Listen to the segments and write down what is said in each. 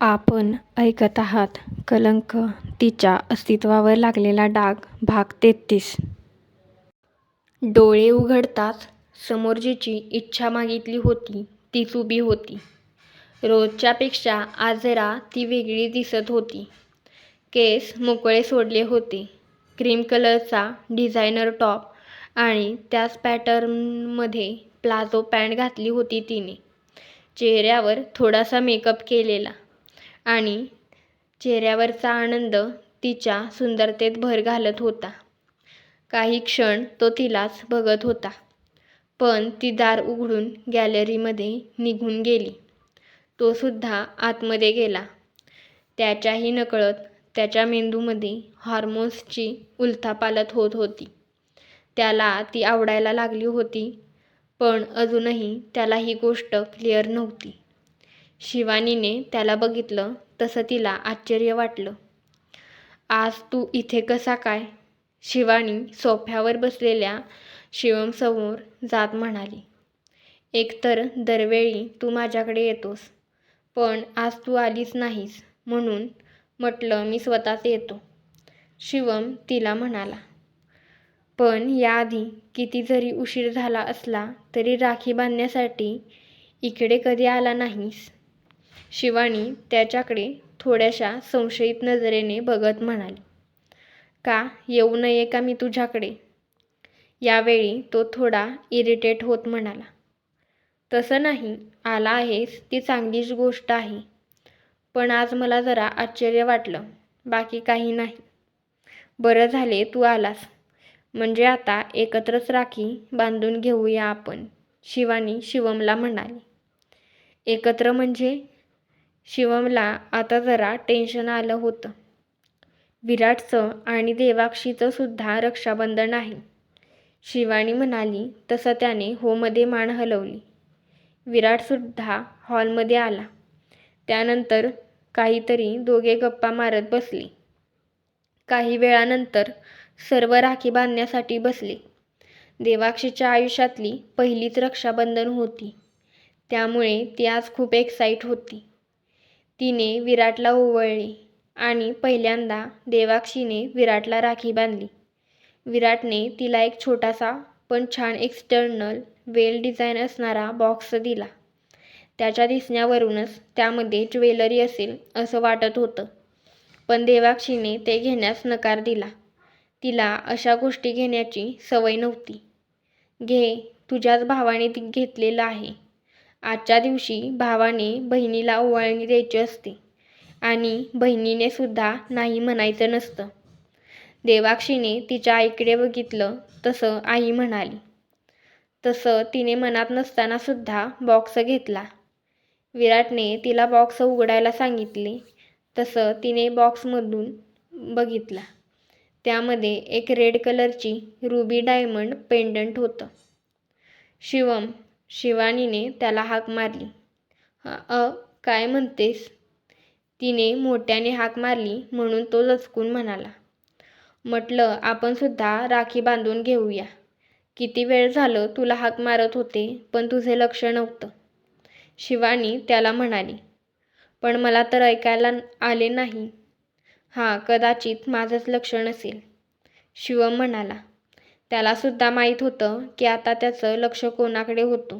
आपण ऐकत आहात कलंक तिच्या अस्तित्वावर लागलेला डाग भाग तेहतीस डोळे उघडताच समोर जिची इच्छा मागितली होती तीच उभी होती. रोजच्यापेक्षा आज जरा ती वेगळी दिसत होती. केस मोकळे सोडले होते. क्रीम कलरचा डिझायनर टॉप आणि त्याच पॅटर्नमध्ये प्लाझो पॅन्ट घातली होती तिने. चेहऱ्यावर थोडासा मेकअप केलेला आणि चेहऱ्यावरचा आनंद तिच्या सुंदरतेत भर घालत होता. काही क्षण तो तिलाच बघत होता. पण ती दार उघडून गॅलरीमध्ये निघून गेली. तो सुद्धा आतमध्ये गेला. त्याच्याही नकळत त्याच्या मेंदूमध्ये हॉर्मोन्सची उलथापालथ होत होती. त्याला ती आवडायला लागली होती पण अजूनही त्याला ही गोष्ट क्लिअर नव्हती. शिवानीने त्याला बघितलं तसं तिला आश्चर्य वाटलं. आज तू इथे कसा काय? शिवानी सोफ्यावर बसलेल्या शिवमसमोर जात म्हणाली. एकतर दरवेळी तू माझ्याकडे येतोस. पण आज तू आलीच नाहीस म्हणून म्हटलं मी स्वतःच येतो. शिवम तिला म्हणाला. पण याआधी किती जरी उशीर झाला असला तरी राखी बांधण्यासाठी इकडे कधी आला नाहीस? शिवानी त्याच्याकडे थोड्याशा संशयित नजरेने बघत म्हणाली. का येऊ नये का मी तुझ्याकडे? यावेळी तो थोडा इरिटेट होत म्हणाला. तसं नाही. आला आहेस ती चांगलीच गोष्ट आहे. पण आज मला जरा आश्चर्य वाटलं. बाकी काही नाही. बरं झाले तू आलास. म्हणजे आता एकत्रच राखी बांधून घेऊया आपण शिवानी शिवमला म्हणाली. एकत्र म्हणजे? शिवमला आता जरा टेन्शन आलं होतं. विराटचं आणि देवाक्षीचं सुद्धा रक्षाबंधन आहे. शिवानी म्हणाली तसं त्याने होमध्ये मान हलवली. विराटसुद्धा हॉलमध्ये आला. त्यानंतर काहीतरी दोघे गप्पा मारत बसले. काही वेळानंतर सर्व राखी बांधण्यासाठी बसले. देवाक्षीच्या आयुष्यातली पहिलीच रक्षाबंधन होती. त्यामुळे ती आज खूप एक्साईट होती. तिने विराटला ओवळले आणि पहिल्यांदा देवाक्षीने विराटला राखी बांधली. विराटने तिला एक छोटासा पण छान एक्सटर्नल वेल डिझाईन असणारा बॉक्स दिला. त्याच्या दिसण्यावरूनच त्यामध्ये ज्वेलरी असेल असं वाटत होतं. पण देवाक्षीने ते घेण्यास नकार दिला. तिला अशा गोष्टी घेण्याची सवय नव्हती. घे तुझ्याच भावाने ती घेतलेलं आहे. आजच्या दिवशी भावाने बहिणीला ओवाळणी द्यायची असते आणि बहिणीने सुद्धा नाही म्हणायचं नसतं. देवाक्षीने तिच्या आईकडे बघितलं तसं आई म्हणाली. तसं तिने मनात नसताना सुद्धा बॉक्स घेतला. विराटने तिला बॉक्स उघडायला सांगितले तसं तिने बॉक्समधून बघितला. त्यामध्ये एक रेड कलरची रुबी डायमंड पेंडंट होतं. शिवम शिवानीने त्याला हाक मारली. अ काय म्हणतेस? तिने मोठ्याने हाक मारली म्हणून तो लचकून म्हणाला. म्हटलं आपण सुद्धा राखी बांधून घेऊया. किती वेळ झालं तुला हाक मारत होते पण तुझे लक्ष नव्हतं. शिवानी त्याला म्हणाली. पण मला तर ऐकायला आले नाही. हां कदाचित माझंच लक्ष नसेल. शिवम म्हणाला. त्यालासुद्धा माहीत होतं की आता त्याचं लक्ष कोणाकडे होतं.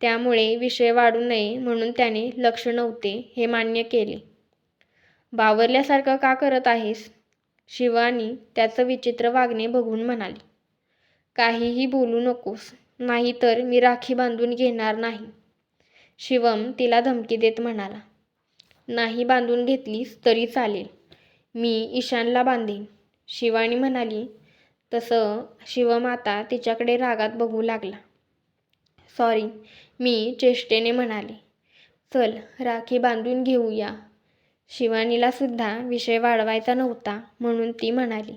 त्यामुळे विषय वाढू नये म्हणून त्याने लक्ष नव्हते हे मान्य केले. बावरल्यासारखं का करत आहेस? शिवानी त्याचं विचित्र वागणे बघून म्हणाली. काहीही बोलू नकोस नाहीतर मी राखी बांधून घेणार नाही. शिवम तिला धमकी देत म्हणाला. नाही बांधून घेतलीस तरी चालेल. मी ईशानला बांधेन. शिवानी म्हणाली. तसं शिवमाता तिच्याकडे रागात बघू लागला. सॉरी मी चेष्टेने म्हणाले. चल राखी बांधून घेऊया. शिवानीलासुद्धा विषय वाढवायचा नव्हता म्हणून ती म्हणाली.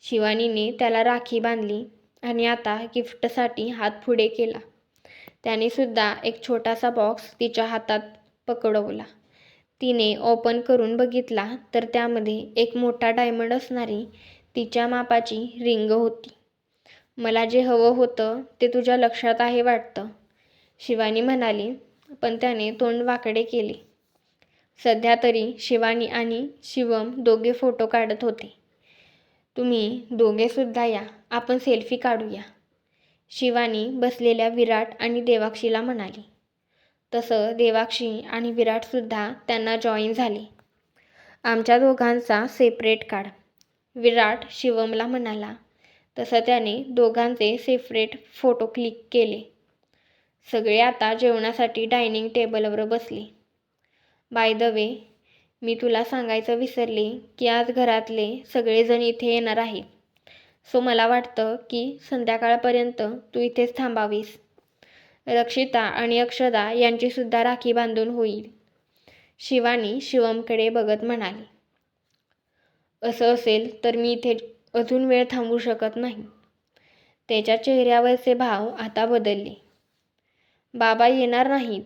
शिवानीने त्याला राखी बांधली आणि आता गिफ्टसाठी हात पुढे केला. त्याने सुद्धा एक छोटासा बॉक्स तिच्या हातात पकडवला. तिने ओपन करून बघितला तर त्यामध्ये एक मोठा डायमंड असणारी तिच्या मापाची रिंग होती. मला जे हवं होतं ते तुझ्या लक्षात आहे वाटतं. शिवानी म्हणाली पण त्याने तोंड वाकडे केले. सध्या तरी शिवानी आणि शिवम दोघे फोटो काढत होते तुम्ही दोघेसुद्धा या आपण सेल्फी काढूया शिवानी बसलेल्या विराट आणि देवाक्षीला म्हणाली तसं देवाक्षी आणि विराटसुद्धा त्यांना जॉईन झाले आमच्या दोघांचा सेपरेट काढ विराट शिवमला म्हणाला. तसं त्याने दोघांचे सेपरेट फोटो क्लिक केले. सगळे आता जेवणासाठी डायनिंग टेबलवर बसले. बाय द वे मी तुला सांगायचं विसरले की आज घरातले सगळेजण इथे येणार आहेत. सो मला वाटतं की संध्याकाळपर्यंत तू इथेच थांबावीस. रक्षिता आणि अक्षदा यांचीसुद्धा राखी बांधून होईल. शिवानी शिवमकडे बघत म्हणाली. असं असेल तर मी इथे अजून वेळ थांबू शकत नाही. त्याच्या चेहऱ्यावरचे भाव आता बदलले. बाबा येणार नाहीत.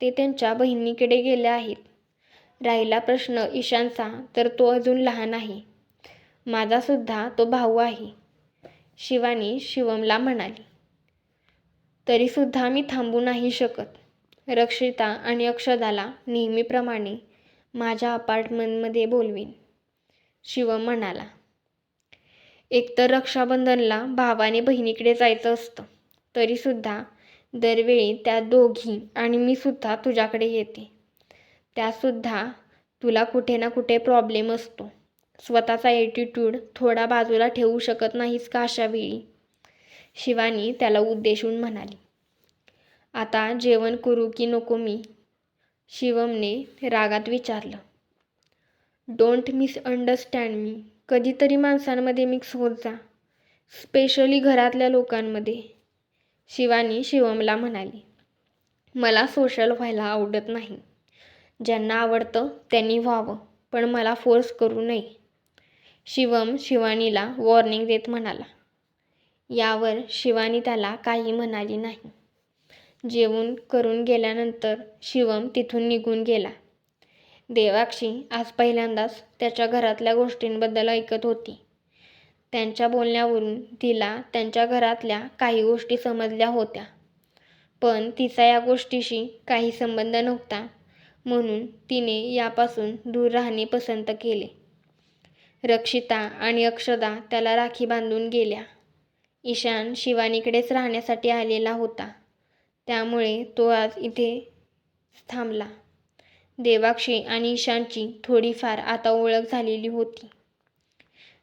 ते त्यांच्या बहिणीकडे गेले आहेत. राहिला प्रश्न ईशानचा तर तो अजून लहान आहे. माझासुद्धा तो भाऊ आहे. शिवानी शिवमला म्हणाली. तरीसुद्धा मी थांबू नाही शकत. रक्षिता आणि अक्षदाला नेहमीप्रमाणे माझ्या अपार्टमेंटमध्ये बोलवीन. शिवम म्हणाला. एकतर रक्षाबंधनला भावाने बहिणीकडे जायचं असतं तरीसुद्धा दरवेळी त्या दोघी आणि मी सुद्धा तुझ्याकडे येते. त्यासुद्धा तुला कुठे ना कुठे प्रॉब्लेम असतो. स्वतःचा ॲटिट्यूड थोडा बाजूला ठेवू शकत नाहीस का अशा वेळी? शिवानी त्याला उद्देशून म्हणाली. आता जेवण करू की नको मी? शिवमने रागात विचारलं. डोंट मिसअंडरस्टँड मी कधीतरी माणसांमध्ये मिक्स होत जा. स्पेशली घरातल्या लोकांमध्ये. शिवानी शिवमला म्हणाली मला सोशल व्हायला आवडत नाही. ज्यांना आवडतं त्यांनी व्हावं पण मला फोर्स करू नये. शिवम शिवानीला वॉर्निंग देत म्हणाला. यावर शिवानी त्याला काही म्हणाली नाही. जेवण करून गेल्यानंतर शिवम तिथून निघून गेला. देवाक्षी आज पहिल्यांदाच त्याच्या घरातल्या गोष्टींबद्दल ऐकत होती. त्यांच्या बोलण्यावरून तिला त्यांच्या घरातल्या काही गोष्टी समजल्या होत्या. पण तिचा या गोष्टीशी काही संबंध नव्हता म्हणून तिने यापासून दूर राहणे पसंत केले. रक्षिता आणि अक्षदा त्याला राखी बांधून गेल्या. ईशान शिवानीकडेच राहण्यासाठी आलेला होता. त्यामुळे तो आज इथे थांबला. देवाक्षी आणि ईशानची थोडीफार आता ओळख झालेली होती.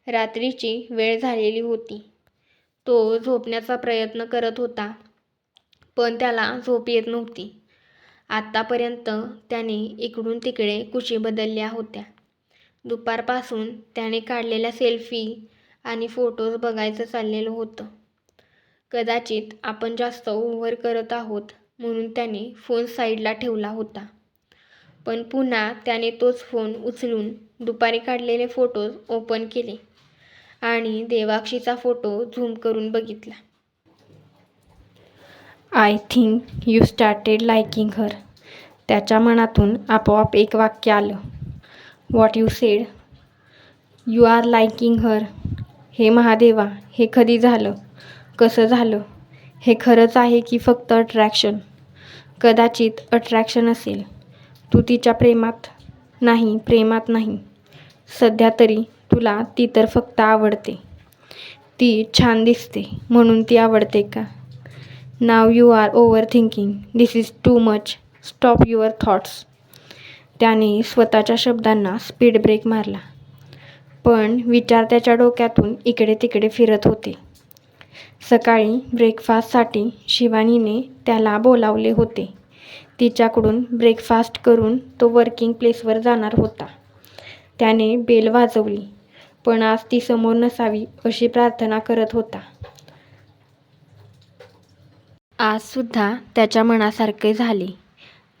रात्रीची वेळ झालेली होती. तो झोपण्याचा प्रयत्न करत होता पण त्याला झोप येत नव्हती. आत्तापर्यंत त्याने इकडून तिकडे कुशी बदलल्या होत्या. दुपारपासून त्याने काढलेल्या सेल्फी आणि फोटोज बघायचं चाललेलं होतं. कदाचित आपण जास्त ओव्हर करत आहोत म्हणून त्याने फोन साईडला ठेवला होता. पण पुन्हा त्याने तोच फोन उचलून दुपारी काढलेले फोटोज ओपन केले आणि देवाक्षीचा फोटो झूम करून बघितला. I think you started liking her त्याच्या मनातून आपोआप एक वाक्य आलं. What you said you are liking her हे महादेवा हे कधी झालं? कसं झालं? हे खरंच आहे की फक्त अट्रॅक्शन कदाचित अट्रॅक्शन असेल. तू तिच्या प्रेमात नाही प्रेमात नाही. सध्या तरी तुला ती तर फक्त आवडते. ती छान दिसते म्हणून ती आवडते का? Now you are overthinking this is too much stop your thoughts त्याने स्वतःच्या शब्दांना स्पीड ब्रेक मारला. पण विचार त्याच्या डोक्यातून इकडे तिकडे फिरत होते. सकाळी ब्रेकफास्टसाठी शिवानीने त्याला बोलावले होते. तिच्याकडून ब्रेकफास्ट करून तो वर्किंग प्लेसवर जाणार होता. त्याने बेल वाजवली पण आज ती समोर नसावी अशी प्रार्थना करत होता. आजसुद्धा त्याच्या मनासारखे झाले.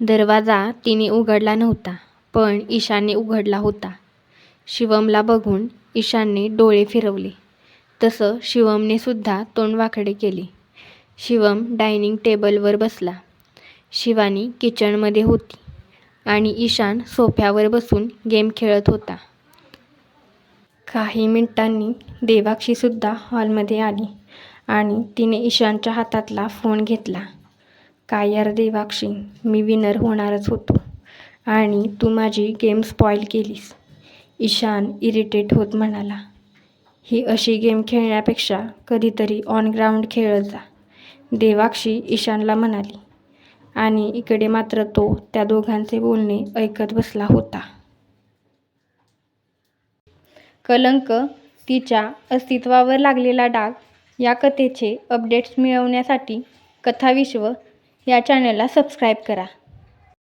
दरवाजा तिने उघडला नव्हता पण ईशानने उघडला होता. शिवमला बघून ईशानने डोळे फिरवले. तसं शिवमने सुद्धा तोंड वाकडे केले. शिवम डायनिंग टेबलवर बसला. शिवानी किचनमध्ये होती आणि ईशान सोफ्यावर बसून गेम खेळत होता. काही मिनिटांनी देवाक्षीसुद्धा हॉलमध्ये आली आणि तिने ईशानच्या हातातला फोन घेतला. काय यार देवाक्षी मी विनर होणारच होतो आणि तू माझी गेम स्पॉईल केलीस. ईशान इरिटेट होत म्हणाला. ही अशी गेम खेळण्यापेक्षा कधीतरी ऑन ग्राउंड खेळत जा. देवाक्षी ईशानला म्हणाली. आणि इकडे मात्र तो त्या दोघांचे बोलणे ऐकत बसला होता. कलंक तिच्या अस्तित्वावर लागलेला डाग या कथेचे अपडेट्स मिळवण्यासाठी कथाविश्व या चॅनलला सबस्क्राईब करा.